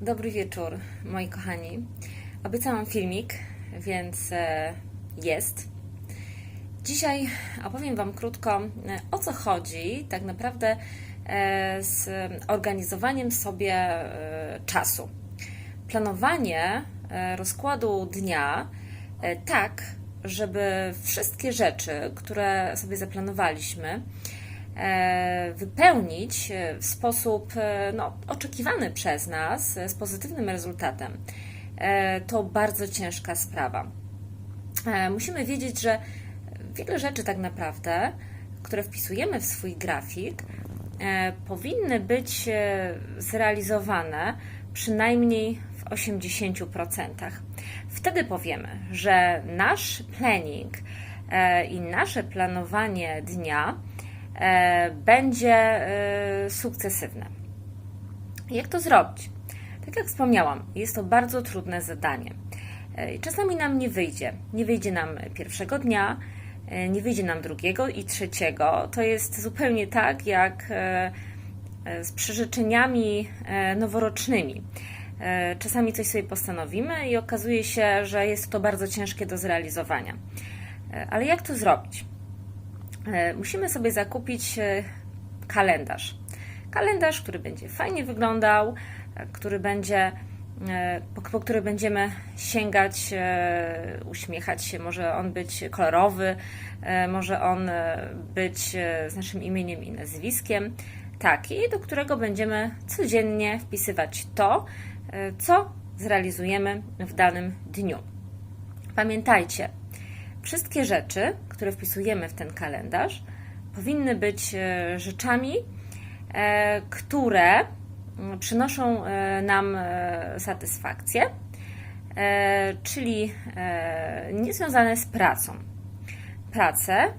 Dobry wieczór, moi kochani. Obiecałam filmik, więc e, jest. Dzisiaj opowiem Wam krótko, e, o co chodzi tak naprawdę e, z organizowaniem sobie czasu. Planowanie rozkładu dnia tak, żeby wszystkie rzeczy, które sobie zaplanowaliśmy, wypełnić e, w sposób e, no, oczekiwany przez nas, e, z pozytywnym rezultatem, e, to bardzo ciężka sprawa. E, Musimy wiedzieć, że wiele rzeczy tak naprawdę, które wpisujemy w swój grafik, e, powinny być e, zrealizowane przynajmniej w 80%. Wtedy powiemy, że nasz planning e, i nasze planowanie dnia e, będzie e, sukcesywne. Jak to zrobić? Tak jak wspomniałam, jest to bardzo trudne zadanie. E, Czasami nam nie wyjdzie. Nie wyjdzie nam pierwszego dnia, e, nie wyjdzie nam drugiego i trzeciego. To jest zupełnie tak jak e, e, z przyrzeczeniami e, noworocznymi. E, Czasami coś sobie postanowimy i okazuje się, że jest to bardzo ciężkie do zrealizowania. E, Ale jak to zrobić? E, musimy sobie zakupić e, kalendarz. Kalendarz, który będzie fajnie wyglądał, e, który będzie, po, po który będziemy sięgać, uśmiechać się. Może on być kolorowy, może on być z naszym imieniem i nazwiskiem. Taki, do którego będziemy codziennie wpisywać to, co zrealizujemy w danym dniu. Pamiętajcie, wszystkie rzeczy, które wpisujemy w ten kalendarz, powinny być e, rzeczami, e, które mm, przynoszą e, nam satysfakcję, czyli niezwiązane z pracą. Pracę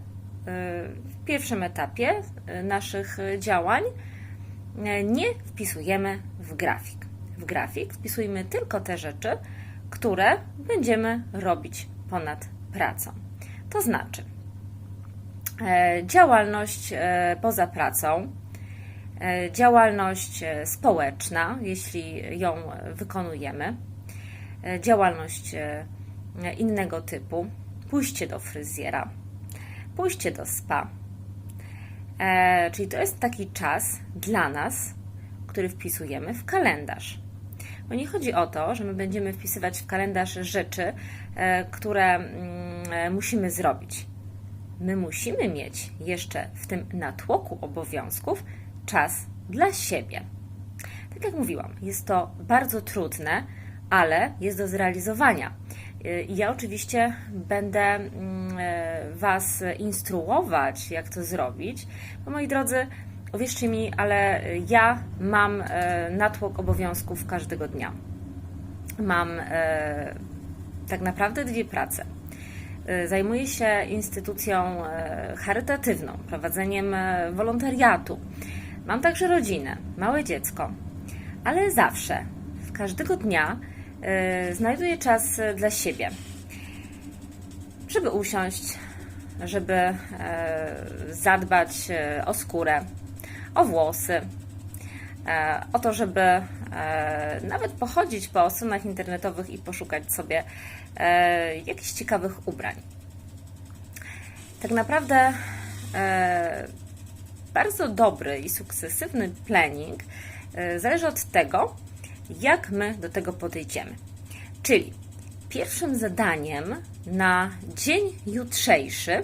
w pierwszym etapie naszych działań nie wpisujemy w grafik. W grafik wpisujemy tylko te rzeczy, które będziemy robić ponad pracą. To znaczy, e, działalność e, poza pracą, e, działalność społeczna, jeśli ją wykonujemy, działalność innego typu, pójście do fryzjera, pójście do spa. Czyli to jest taki czas dla nas, który wpisujemy w kalendarz. Bo nie chodzi o to, że my będziemy wpisywać w kalendarz rzeczy, które mm, musimy zrobić. My musimy mieć jeszcze w tym natłoku obowiązków czas dla siebie. Tak jak mówiłam, jest to bardzo trudne, ale jest do zrealizowania. I ja oczywiście będę mm, e, Was instruować, jak to zrobić, bo moi drodzy, uwierzcie mi, ale ja mam e, natłok obowiązków każdego dnia. Mam e, tak naprawdę dwie prace. E, Zajmuję się instytucją e, charytatywną, prowadzeniem e, wolontariatu. Mam także rodzinę, małe dziecko, ale zawsze, w każdego dnia znajduję czas dla siebie, żeby usiąść, żeby zadbać o skórę, o włosy, o to, żeby e, nawet pochodzić po stronach internetowych i poszukać sobie e, jakichś ciekawych ubrań. Tak naprawdę e, bardzo dobry i sukcesywny planning e, zależy od tego, jak my do tego podejdziemy. Czyli pierwszym zadaniem na dzień jutrzejszy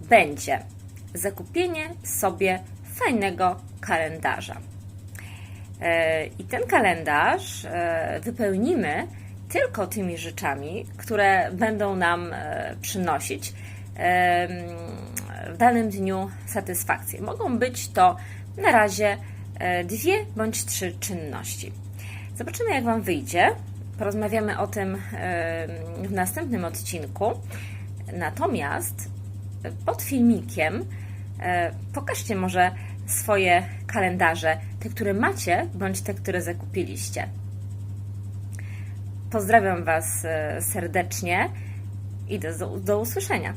będzie zakupienie sobie fajnego kalendarza. E, I ten kalendarz e, wypełnimy tylko tymi rzeczami, które będą nam e, przynosić w danym dniu satysfakcję. Mogą być to na razie dwie bądź trzy czynności. Zobaczymy, jak Wam wyjdzie. Porozmawiamy o tym w następnym odcinku. Natomiast pod filmikiem pokażcie może swoje kalendarze, te, które macie, bądź te, które zakupiliście. Pozdrawiam Was e, serdecznie i do, do usłyszenia.